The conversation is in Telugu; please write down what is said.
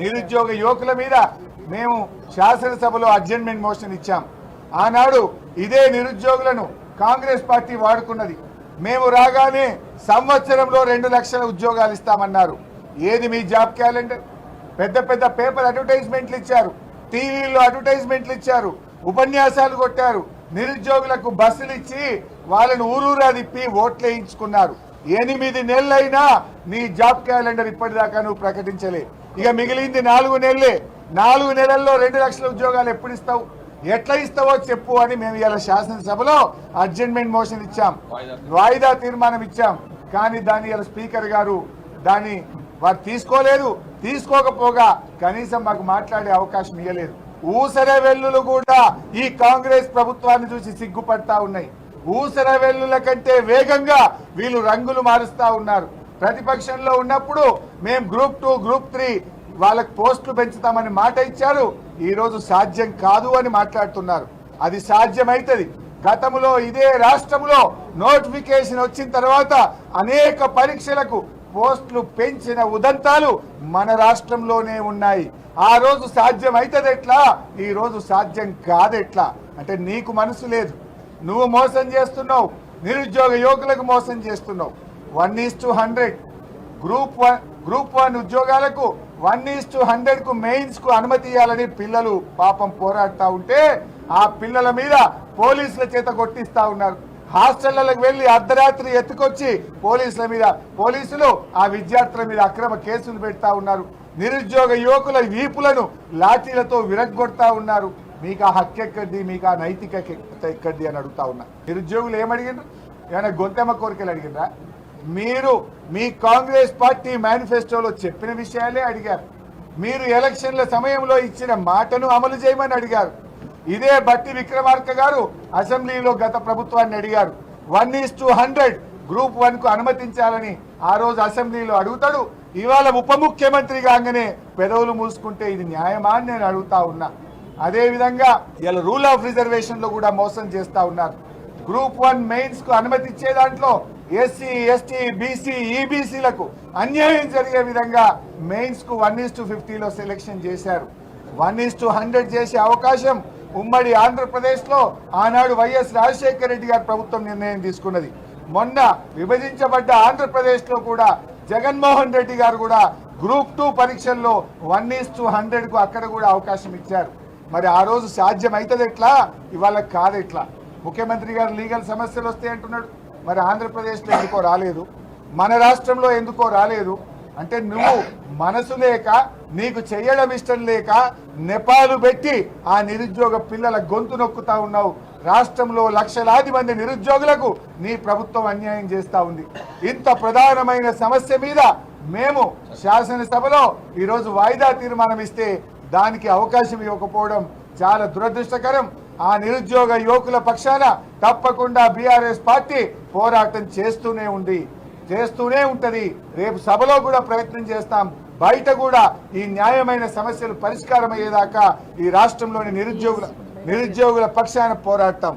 నిరుద్యోగ యువకుల మీద మేము శాసనసభలో అడ్జర్మెంట్ మోషన్ ఇచ్చాం. ఆనాడు ఇదే నిరుద్యోగులను కాంగ్రెస్ పార్టీ వాడుకున్నది. మేము రాగానే సంవత్సరంలో రెండు లక్షల ఉద్యోగాలు ఇస్తామన్నారు. ఏది మీ జాబ్ క్యాలెండర్? పెద్ద పెద్ద పేపర్ అడ్వర్టైజ్మెంట్లు ఇచ్చారు. టీవీలో అడ్వర్టైజ్మెంట్లు ఇచ్చారు. ఉపన్యాసాలు కొట్టారు. నిరుద్యోగులకు బస్సులు ఇచ్చి వాళ్ళని ఊరూరా తిప్పి ఓట్లు వేయించుకున్నారు. ఎనిమిది నెలలైనా నీ జాబ్ క్యాలెండర్ ఇప్పటిదాకా నువ్వు ప్రకటించలేదు ఇక మిగిలింది నాలుగు నెలలే. నాలుగు నెలల్లో రెండు లక్షల ఉద్యోగాలు ఎప్పుడు ఇస్తావు? ఎట్లా ఇస్తావో చెప్పు అని మేము ఇలా శాసనసభలో అడ్జర్మెంట్ మోషన్ ఇచ్చాం. వాయిదా. తీర్మానం ఇచ్చాం. కానీ దాన్ని ఇలా స్పీకర్ గారు దాన్ని వారు తీసుకోలేదు. తీసుకోకపోగా కనీసం మాకు మాట్లాడే అవకాశం ఇవ్వలేదు. ఊసర వెల్లులు కూడా ఈ కాంగ్రెస్ ప్రభుత్వాన్ని చూసి సిగ్గుపడతా ఉన్నాయి. ఊసర వెల్లుల కంటే వేగంగా వీళ్ళు రంగులు మారుస్తా ఉన్నారు. ప్రతిపక్షంలో ఉన్నప్పుడు మేము గ్రూప్ టూ గ్రూప్ త్రీ వాళ్ళకి పోస్టులు పెంచుతామని మాట ఇచ్చారు. ఈరోజు సాధ్యం కాదు అని మాట్లాడుతున్నారు. అది సాధ్యమైతది. గతంలో ఇదే రాష్ట్రంలో నోటిఫికేషన్ వచ్చిన తర్వాత అనేక పరీక్షలకు పోస్టులు పెంచిన ఉదంతాలు మన రాష్ట్రంలోనే ఉన్నాయి. ఆ రోజు సాధ్యం అవుతుంది ఎట్లా ఈరోజు సాధ్యం కాదెట్లా అంటే నీకు మనసు లేదు. నువ్వు మోసం చేస్తున్నావు. నిరుద్యోగ యువకులకు మోసం చేస్తున్నావు. One is to hundred group one group one ఉద్యోగాలకు వన్ ఈస్ టు హండ్రెడ్కు మెయిన్స్కు అనుమతి ఇవ్వాలని పిల్లలు పాపం పోరాడుతూ ఉంటే ఆ పిల్లల మీద పోలీసుల చేత కొట్టిస్తా ఉన్నారు. హాస్టళ్ళకు వెళ్ళి అర్ధరాత్రి ఎత్తుకొచ్చి పోలీసుల మీద పోలీసులు ఆ విద్యార్థుల మీద అక్రమ కేసులు పెడతా ఉన్నారు. నిరుద్యోగ యువకుల వీపులను లాఠీలతో విరగ్గొడతా ఉన్నారు. మీకు ఆ హక్కు ఎక్కడిది? మీకు ఆ నైతిక ఎక్కడిది? అని అడుగుతా ఉన్నా. నిరుద్యోగులు ఏమడిగిండ్రు? ఏమైనా గొంతెమ్మ కోరికలు అడిగిండ్రా? మీరు మీ కాంగ్రెస్ పార్టీ మేనిఫెస్టోలో చెప్పిన విషయాలే అడిగారు. మీరు ఎలక్షన్ల సమయంలో ఇచ్చిన మాటను అమలు చేయమని అడిగారు. ఇదే బట్టి విక్రమార్క గారు అసెంబ్లీలో గత ప్రభుత్వాన్ని అడిగారు. One is to hundred group వన్కు అనుమతించాలని ఆ రోజు అసెంబ్లీలో అడుగుతాడు. ఇవాళ ఉప ముఖ్యమంత్రి కాగానే పెదవులు మూసుకుంటే ఇది న్యాయమా అని నేను అడుగుతా ఉన్నా. అదేవిధంగా ఇలా రూల్ ఆఫ్ రిజర్వేషన్లో కూడా మోసం చేస్తా ఉన్నారు. గ్రూప్ వన్ మెయిన్స్కు అనుమతి ఇచ్చే దాంట్లో ఎస్సీ ఎస్టీ బీసీ ఈబీసీలకు అన్యాయం జరిగే విధంగా మెయిన్స్కు వన్ ఈస్ టు ఫిఫ్టీలో సెలెక్షన్ చేశారు. వన్ ఈస్ టు హండ్రెడ్ చేసే అవకాశం ఉమ్మడి ఆంధ్రప్రదేశ్లో ఆనాడు వైఎస్ రాజశేఖర రెడ్డి గారి ప్రభుత్వం నిర్ణయం తీసుకున్నది. మొన్న విభజించబడ్డ ఆంధ్రప్రదేశ్లో కూడా జగన్మోహన్ రెడ్డి గారు కూడా గ్రూప్ టూ పరీక్షల్లో వన్ ఈస్ టు హండ్రెడ్కు అక్కడ కూడా అవకాశం ఇచ్చారు. మరి ఆ రోజు సాధ్యం అవుతుంది ఎట్లా ఇవాళ కాదు ఎట్లా ముఖ్యమంత్రి గారు లీగల్ సమస్యలు వస్తాయి అంటున్నాడు మరి ఆంధ్రప్రదేశ్లో ఎందుకో రాలేదు? మన రాష్ట్రంలో ఎందుకో రాలేదు? అంటే నువ్వు మనసు లేక నీకు చెయ్యడం ఇష్టం లేక నెపాలు పెట్టి ఆ నిరుద్యోగ పిల్లల గొంతు నొక్కుతా ఉన్నావు. రాష్ట్రంలో లక్షలాది మంది నిరుద్యోగులకు నీ ప్రభుత్వం అన్యాయం చేస్తా ఉంది. ఇంత ప్రధానమైన సమస్య మీద మేము శాసనసభలో ఈరోజు వాయిదా తీర్మానం ఇస్తే దానికి అవకాశం ఇవ్వకపోవడం చాలా దురదృష్టకరం. ఆ నిరుద్యోగ యువకుల పక్షాన తప్పకుండా బీఆర్ఎస్ పార్టీ పోరాటం చేస్తూనే ఉంది. చేస్తూనే ఉంటది. రేపు సభలో కూడా ప్రయత్నం చేస్తాం. బయట కూడా ఈ న్యాయమైన సమస్యలు పరిష్కారం అయ్యేదాకా ఈ రాష్ట్రంలోని నిరుద్యోగుల నిరుద్యోగుల పక్షాన పోరాడతాం.